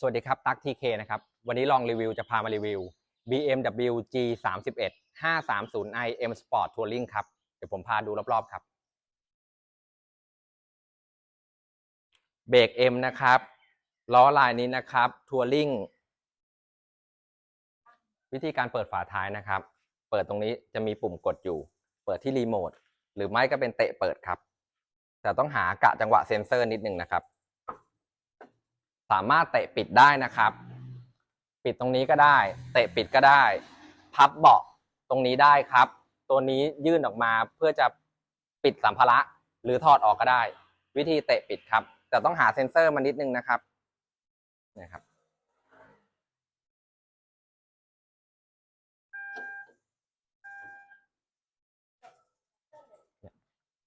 สวัสดีครับ ตั๊กทีเคนะครับ วันนี้ลองรีวิวจะพามารีวิว BMW G 3 1 530i M Sport Touring ครับ เดี๋ยวผมพาดูรอบๆครับ เบรก M นะครับ ล้อลายนี้นะครับ Touring วิธีการเปิดฝาท้ายนะครับ เปิดตรงนี้จะมีปุ่มกดอยู่ เปิดที่รีโมท หรือไม่ก็เป็นเตะเปิดครับ แต่ต้องหากะจังหวะเซ็นเซอร์นิดนึงนะครับ สามารถเตะปิดได้นะครับ ปิดตรงนี้ก็ได้ เตะปิดก็ได้ พับเบาะตรงนี้ได้ครับ ตัวนี้ยื่นออกมาเพื่อจะปิดสัมภาระหรือถอดออกก็ได้ วิธีเตะปิดครับ แต่ต้องหาเซ็นเซอร์มานิดนึงนะครับนะครับ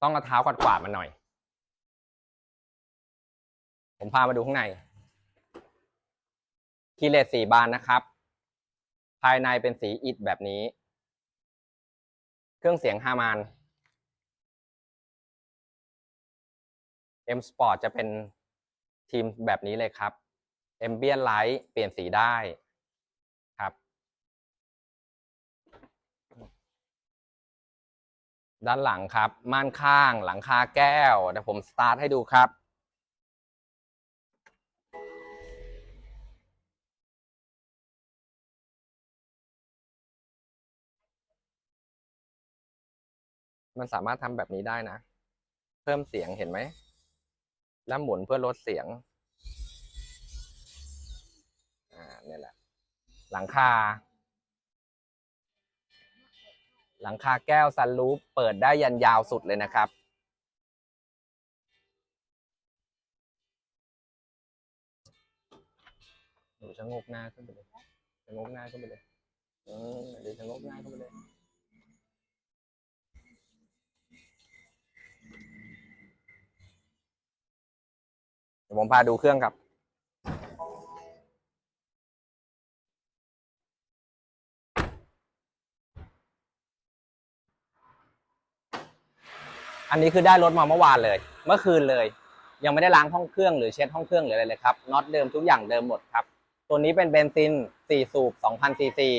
ต้องเอาเท้ากวาดกวาดๆมันหน่อย ผมพามาดูข้างใน คีเลสสีบานนะครับ ภายในเป็นสีอิฐแบบนี้ เครื่องเสียงฮามาน M Sport จะเป็นทีมแบบนี้เลยครับ Ambient Light เปลี่ยนสีได้ครับ ด้านหลังครับ ม่านข้างหลังคาแก้วเดี๋ยวผมสตาร์ทให้ดูครับ มันสามารถทำแบบนี้ได้นะ เพิ่มเสียงเห็นไหม แล้วหมุนเพื่อลดเสียง อ่าเนี่ยแหละ หลังคา หลังคาแก้วซันรูปเปิดได้ยันยาวสุดเลยนะครับ หนูชะงกหน้าขึ้นไปเลยชะงกหน้าขึ้นไปเลย อืมเดี๋ยวชะงกหน้าขึ้นไปเลย ดี๋ยวผมพาดูเครื่องครับ อันนี้คือได้รถมาเมื่อวานเลย เมื่อคืนเลย ยังไม่ได้ล้างห้องเครื่องหรือเช็ดห้องเครื่องหรืออะไรเลยครับน็อตเดิมทุกอย่างเดิมหมดครับ ตัวนี้เป็นเบนซิน 4 สูบ 2,000 ซีซี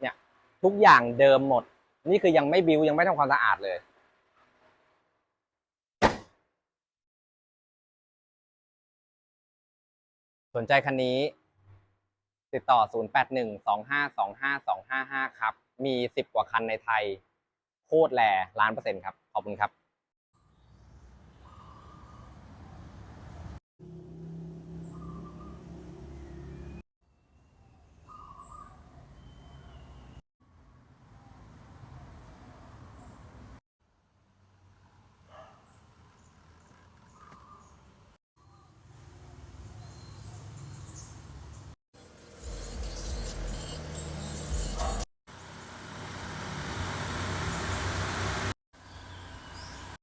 เนี่ยทุกอย่างเดิมหมด นี่คือยังไม่บิวยังไม่ทำความสะอาดเลย สนใจคันนี้ ติดต่อ 0812525255 ครับ มี 10 กว่าคันในไทย โคตรแลล้านเปอร์เซ็นต์ครับ ขอบคุณครับ